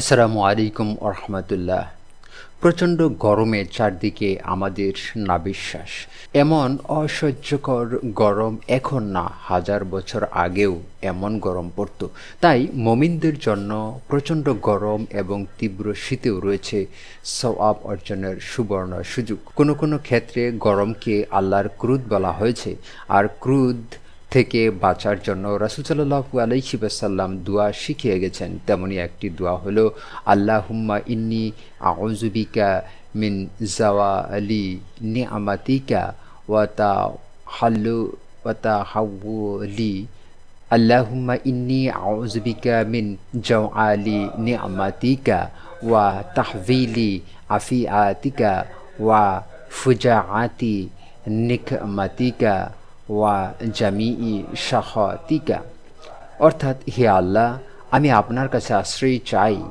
আসসালামু আলাইকুম রহমতুল্লাহ প্রচণ্ড গরমে চারদিকে আমাদের না বিশ্বাস এমন অসহ্যকর গরম এখন না, হাজার বছর আগেও এমন গরম পড়তো। তাই মমিনদের জন্য প্রচণ্ড গরম এবং তীব্র শীতেও রয়েছে সওয়াব অর্জনের সুবর্ণ সুযোগ। কোনো কোনো ক্ষেত্রে গরমকে আল্লাহর ক্রুদ বলা হয়েছে। আর ক্রুদ থেকে বাঁচার জন্য রাসুলসাল্লাহু আলাইহি বাসাল্লাম দোয়া শিখিয়ে গেছেন। তেমনি একটি দোয়া হলো আল্লাহ হুম্মা ইন্নি আউজুবিকা মিন জাওয়া আলি নিয়ামাতিকা ওয়াতা হাল্লু ওয়াতা হাউলি আল্লাহুম্মা ইন্নি আউজুবিকা মিন জাওয়ালি নিয়ামাতিকা ওয়া তাহভিলি আফিআতিকা ওয়া ফুজা ফুজাআতি নিকমাতিকা ওয়া জামি জামিই শাহতিকা অর্থাৎ, হে আল্লাহ, আমি আপনার কাছে আশ্রয় চাই।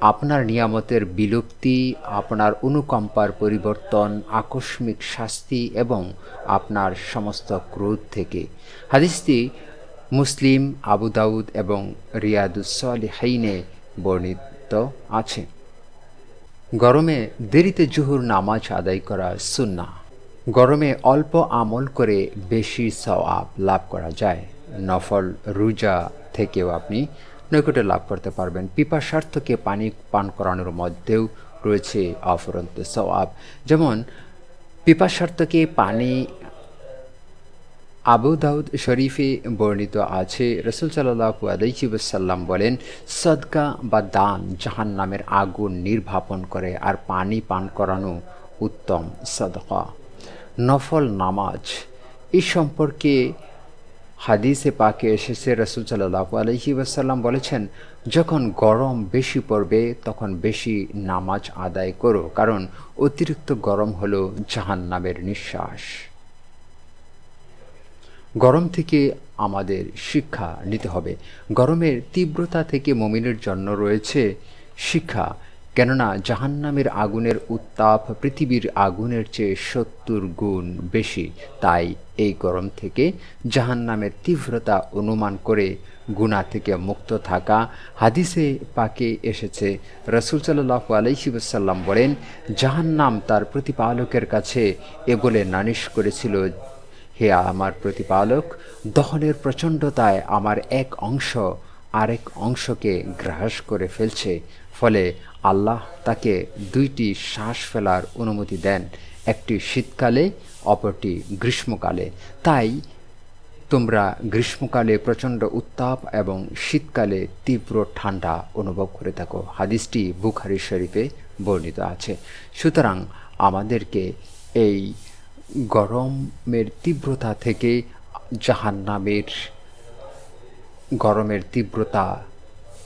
আপনার নিয়ামতের বিলুপ্তি, আপনার অনুকম্পার পরিবর্তন, আকস্মিক শাস্তি এবং আপনার সমস্ত ক্রোধ থেকে। হাদিসটি মুসলিম, আবু দাউদ এবং রিয়াদুসলিহাইনে বর্ণিত আছে। গরমে দেরিতে জুহুর নামাজ আদায় করা সুন্না গরমে অল্প আমল করে বেশি সওয়াব লাভ করা যায়। নফল রুজা থেকেও আপনি নৈকটে লাভ করতে পারবেন। পিপাসার্থকে পানি পান করানোর মধ্যেও রয়েছে অফরন্ত সওয়াব। যেমন পিপাসার্থকে পানি আবু দাউদ শরীফে বর্ণিত আছে। রসুল সাল্লাহু আলাইসাল্লাম বলেন, সদকা বা দান জাহান নামের আগুন নির্বাপন করে আর পানি পান করানো উত্তম সদকা। নফল নামাজ। এই সম্পর্কে হাদিসে পাকে এসেছে রসুল সাল্লাহু আলহি ওয়াসাল্লাম বলেছেন, যখন গরম বেশি পড়বে, তখন বেশি নামাজ আদায় করো, কারণ অতিরিক্ত গরম হলো জাহান নামের নিঃশ্বাস। গরম থেকে আমাদের শিক্ষা নিতে হবে। গরমের তীব্রতা থেকে মমিনের জন্য রয়েছে শিক্ষা। কেননা জাহান্নামের আগুনের উত্তাপ পৃথিবীর আগুনের চেয়ে সত্তর গুণ বেশি। তাই এই গরম থেকে জাহান্নামের তীব্রতা অনুমান করে গুণা থেকে মুক্ত থাকা। হাদিসে পাকে এসেছে, রসুল সাল্লাহ আলাইসিবাসাল্লাম বলেন, জাহান্নাম তার প্রতিপালকের কাছে এ নানিশ করেছিল, হে আমার প্রতিপালক, দহনের প্রচণ্ডতায় আমার এক অংশ আরেক অংশকে গ্রাস করে ফেলছে, ফলে আল্লাহ তাকে দুইটি শ্বাস ফেলার অনুমতি দেন, একটি শীতকালে, অপরটি গ্রীষ্মকালে। তাই তোমরা গ্রীষ্মকালে প্রচণ্ড উত্তাপ এবং শীতকালে তীব্র ঠান্ডা অনুভব করে থাকো। হাদিসটি বুখারি শরীফে বর্ণিত আছে। সুতরাং আমাদেরকে এই গরমের তীব্রতা থেকে জাহান্নামের গরমের তীব্রতা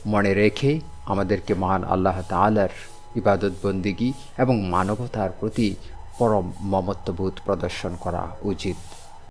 মনে রেখে আমাদেরকে মহান আল্লাহ তালার ইবাদত বন্দিগি এবং মানবতার প্রতি পরম মমত্ববোধ প্রদর্শন করা উচিত।